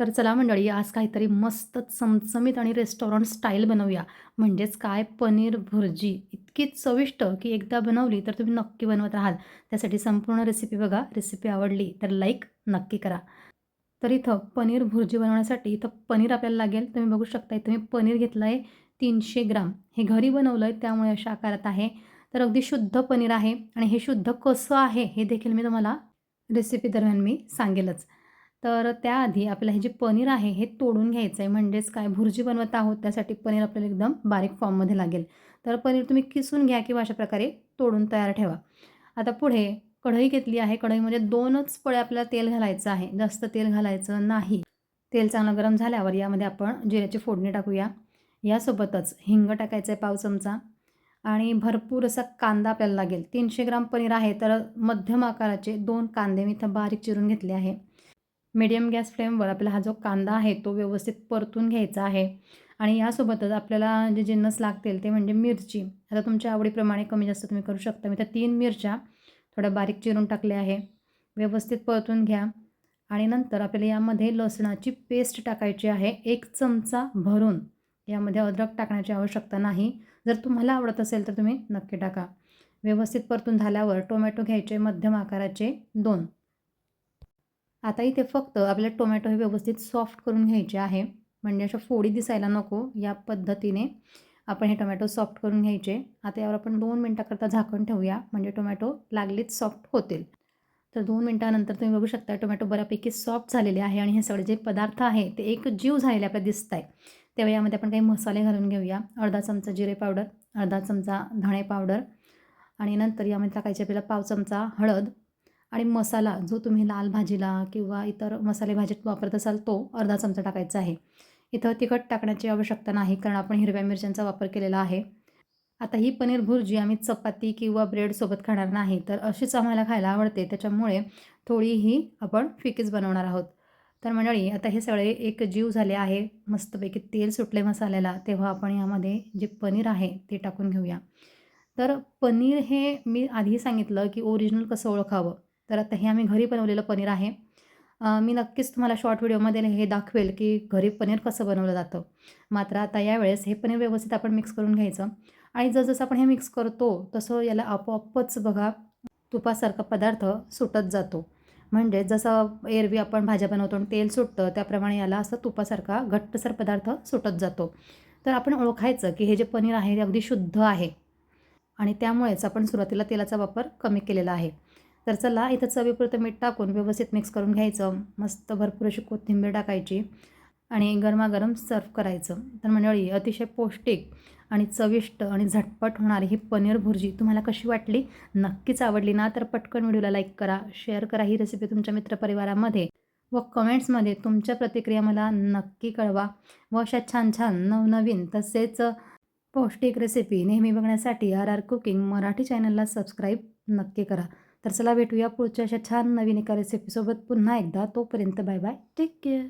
तर चला मंडळी आज काहीतरी मस्त चमचमीत आणि रेस्टॉरंट स्टाईल बनवूया. म्हणजेच काय? पनीर भुर्जी. इतकी चविष्ट की एकदा बनवली तर तुम्ही नक्की बनवत राहाल. त्यासाठी संपूर्ण रेसिपी बघा. रेसिपी आवडली तर लाईक नक्की करा. तर इथं पनीर भुर्जी बनवण्यासाठी इथं पनीर आपल्याला लागेल. तुम्ही बघू शकता इथं मी पनीर घेतलं आहे तीनशे ग्राम. हे घरी बनवलं आहे त्यामुळे अशा आकारात आहे. तर अगदी शुद्ध पनीर आहे. आणि हे शुद्ध कसं आहे हे देखील मी तुम्हाला रेसिपी दरम्यान मी सांगेलच. तर त्याआधी आपल्याला हे जे पनीर आहे हे तोडून घ्यायचं आहे म्हणजेच काय? भुर्जी बनवत आहोत त्यासाठी पनीर आपल्याला एकदम बारीक फॉर्ममध्ये लागेल. तर पनीर तुम्ही किसून घ्या किंवा अशा प्रकारे तोडून तयार ठेवा. आता पुढे कढई घेतली आहे. कढईमध्ये दोनच पळे आपल्याला तेल घालायचं आहे. जास्त तेल घालायचं नाही. तेल चांगलं गरम झाल्यावर यामध्ये आपण जिऱ्याची फोडणी टाकूया. यासोबतच हिंग टाकायचं आहे पाव चमचा. आणि भरपूर असा कांदा आपल्याला लागेल. तीनशे ग्राम पनीर आहे तर मध्यम आकाराचे दोन कांदे मी इथं बारीक चिरून घेतले आहे. मिडियम गॅस फ्लेमवर आपला हा जो कांदा आहे तो व्यवस्थित परतून घ्यायचा आहे. आणि यासोबतच आपल्याला जे जिन्नस लागतील ते म्हणजे मिरची. आता तुमच्या आवडीप्रमाणे कमी जास्त तुम्ही करू शकता. मी त्या तीन मिरच्या थोड्या बारीक चिरून टाकल्या आहे. व्यवस्थित परतून घ्या. आणि नंतर आपल्याला यामध्ये लसणाची पेस्ट टाकायची आहे. एक चमचा भरून. यामध्ये अद्रक टाकण्याची आवश्यकता नाही. जर तुम्हाला आवडत असेल तर तुम्ही नक्की टाका. व्यवस्थित परतून झाल्यावर टोमॅटो घ्यायचे मध्यम आकाराचे दोन. आता इथे फक्त आपल्याला टोमॅटो हे व्यवस्थित सॉफ्ट करून घ्यायचे आहे. म्हणजे अशा फोडी दिसायला नको. या पद्धतीने आपण हे टोमॅटो सॉफ्ट करून घ्यायचे. आता यावर आपण दोन मिनटाकरता झाकण ठेवूया. म्हणजे टोमॅटो लागलीच सॉफ्ट होतील. तर दोन मिनटानंतर तुम्ही बघू शकता टोमॅटो बऱ्यापैकी सॉफ्ट झालेले आहे आणि हे सगळे जे पदार्थ आहे ते एक जीव झालेले आपल्याला दिसत आहे तेव्हा यामध्ये आपण काही मसाले घालून घेऊया. अर्धा चमचा जिरे पावडर अर्धा चमचा धणे पावडर आणि नंतर यामध्ये टाकायची आपल्याला पाव चमचा हळद आणि मसाला जो तुम्ही लाल भाजीला किंवा इतर मसाले भाजीत वापरत असाल तो अर्धा चमचा टाकायचा आहे. इथं तिखट टाकण्याची आवश्यकता नाही कारण आपण हिरव्या मिरच्यांचा वापर केलेला आहे. आता ही पनीर भुर्जी आम्ही चपाती किंवा ब्रेडसोबत खाणार नाही तर अशीच आम्हाला खायला आवडते. त्याच्यामुळे थोडीही आपण फिकीच बनवणार आहोत. तर मंडळी आता हे सगळे एक जीव झाले आहे. मस्तपैकी तेल सुटले मसाल्याला तेव्हा आपण यामध्ये जे पनीर आहे ते टाकून घेऊया. तर पनीर हे मी आधी सांगितलं की ओरिजिनल कसं ओळखावं? तर आता हे आम्ही घरी बनवलेलं पनीर आहे. मी नक्कीच तुम्हाला शॉर्ट व्हिडिओमध्ये हे दाखवेल की घरी पनीर कसं बनवलं जातं. मात्र आता यावेळेस हे पनीर व्यवस्थित आपण मिक्स करून घ्यायचं. आणि जसजसं आपण हे मिक्स करतो तसं याला आपोआपच बघा तुपासारखा पदार्थ सुटत जातो. म्हणजे जसं एरवी आपण भाज्या बनवतो आणि तेल सुटतं त्याप्रमाणे याला असं तुपासारखा घट्टसर पदार्थ सुटत जातो. तर आपण ओळखायचं की हे जे पनीर आहे ते अगदी शुद्ध आहे. आणि त्यामुळेच आपण सुरुवातीला तेलाचा वापर कमी केलेला आहे. तर चला इथं चवीपुरतं मीठ टाकून व्यवस्थित मिक्स करून घ्यायचं. मस्त भरपूर अशी कोथिंबीर टाकायची आणि गरमागरम सर्व करायचं. तर मंडळी अतिशय पौष्टिक आणि चविष्ट आणि झटपट होणारी ही पनीर भुर्जी तुम्हाला कशी वाटली? नक्कीच आवडली ना? तर पटकन व्हिडिओला लाईक करा शेअर करा ही रेसिपी तुमच्या मित्रपरिवारामध्ये व कमेंट्समध्ये तुमच्या प्रतिक्रिया मला नक्की कळवा व अशा छान छान नवनवीन तसेच पौष्टिक रेसिपी नेहमी बघण्यासाठी आर आर कुकिंग मराठी चॅनलला सबस्क्राईब नक्की करा. तर चला भेटूया पुढच्या अशा छान नवीन एका रेसिपीसोबत पुन्हा एकदा तोपर्यंत बाय बाय. Take care